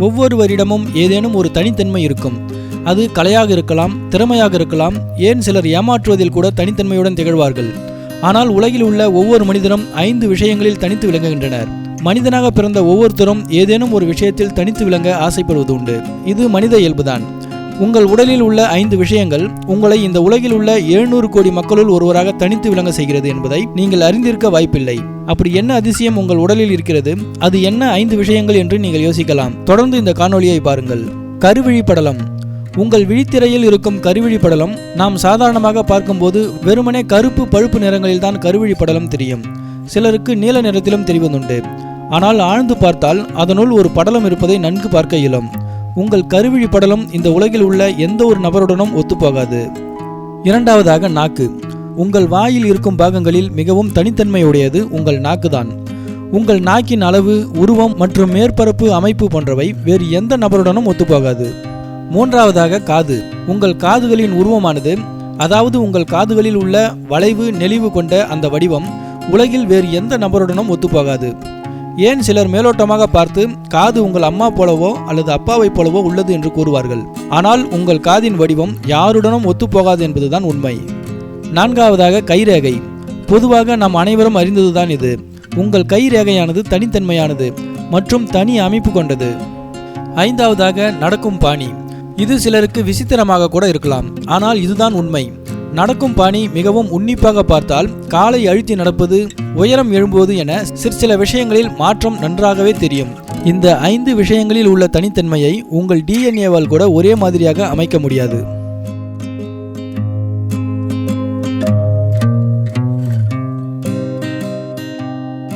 ஒவ்வொருவரிடமும் ஏதேனும் ஒரு தனித்தன்மை இருக்கும். அது கலையாக இருக்கலாம் திறமையாக இருக்கலாம் ஏன் சிலர் ஏமாற்றுவதில் கூட தனித்தன்மையுடன் திகழ்வார்கள். ஆனால் உலகில் உள்ள ஒவ்வொரு மனிதனும் ஐந்து விஷயங்களில் தனித்து விளங்குகின்றனர். மனிதனாக பிறந்த ஒவ்வொருத்தரும் ஏதேனும் ஒரு விஷயத்தில் தனித்து விளங்க ஆசைப்படுவது உண்டு. இது மனித இயல்புதான். உங்கள் உடலில் உள்ள ஐந்து விஷயங்கள் உங்களை இந்த உலகில் உள்ள எழுநூறு கோடி மக்களுள் ஒருவராக தனித்து விளங்க செய்கிறது என்பதை நீங்கள் அறிந்திருக்க வாய்ப்பில்லை. அப்படி என்ன அதிசயம் உங்கள் உடலில் இருக்கிறது? அது என்ன ஐந்து விஷயங்கள் என்று நீங்கள் யோசிக்கலாம். தொடர்ந்து இந்த காணொலியை பாருங்கள். கருவிழி படலம். உங்கள் விழித்திரையில் இருக்கும் கருவிழி படலம் நாம் சாதாரணமாக பார்க்கும்போது வெறுமனே கருப்பு பழுப்பு நிறங்களில் தான் கருவிழி படலம் தெரியும். சிலருக்கு நீல நிறத்திலும் தெரிவதுண்டு. ஆனால் ஆழ்ந்து பார்த்தால் அதனுள் ஒரு படலம் இருப்பதை நன்கு பார்க்க இயலும். உங்கள் கருவிழி படலம் இந்த உலகில் உள்ள எந்த ஒரு நபருடனும் ஒத்துப்போகாது. இரண்டாவதாக நாக்கு. உங்கள் வாயில் இருக்கும் பாகங்களில் மிகவும் தனித்தன்மையுடையது உங்கள் நாக்குதான். உங்கள் நாக்கின் அளவு உருவம் மற்றும் மேற்பரப்பு அமைப்பு போன்றவை வேறு எந்த நபருடனும் ஒத்துப்போகாது. மூன்றாவதாக காது. உங்கள் காதுகளின் உருவமானது அதாவது உங்கள் காதுகளில் உள்ள வளைவு நெளிவு கொண்ட அந்த வடிவம் உலகில் வேறு எந்த நபருடனும் ஒத்துப்போகாது. ஏன் சிலர் மேலோட்டமாக பார்த்து காது உங்கள் அம்மா போலவோ அல்லது அப்பாவைப் போலவோ உள்ளது என்று கூறுவார்கள். ஆனால் உங்கள் காதின் வடிவம் யாருடனும் ஒத்துப்போகாது என்பதுதான் உண்மை. நான்காவதாக கைரேகை. பொதுவாக நாம் அனைவரும் அறிந்ததுதான் இது. உங்கள் கைரேகையானது தனித்தன்மையானது மற்றும் தனி அமைப்பு கொண்டது. ஐந்தாவதாக நடக்கும் பாணி. இது சிலருக்கு விசித்திரமாக கூட இருக்கலாம். ஆனால் இதுதான் உண்மை. நடக்கும் பாணி மிகவும் உன்னிப்பாக பார்த்தால் காலை அழுத்தி நடப்பது உயரம் எழும்புவது என சிற்சில விஷயங்களில் மாற்றம் நன்றாகவே தெரியும். இந்த ஐந்து விஷயங்களில் உள்ள தனித்தன்மையை உங்கள் டிஎன்ஏவால் கூட ஒரே மாதிரியாக அமைக்க முடியாது.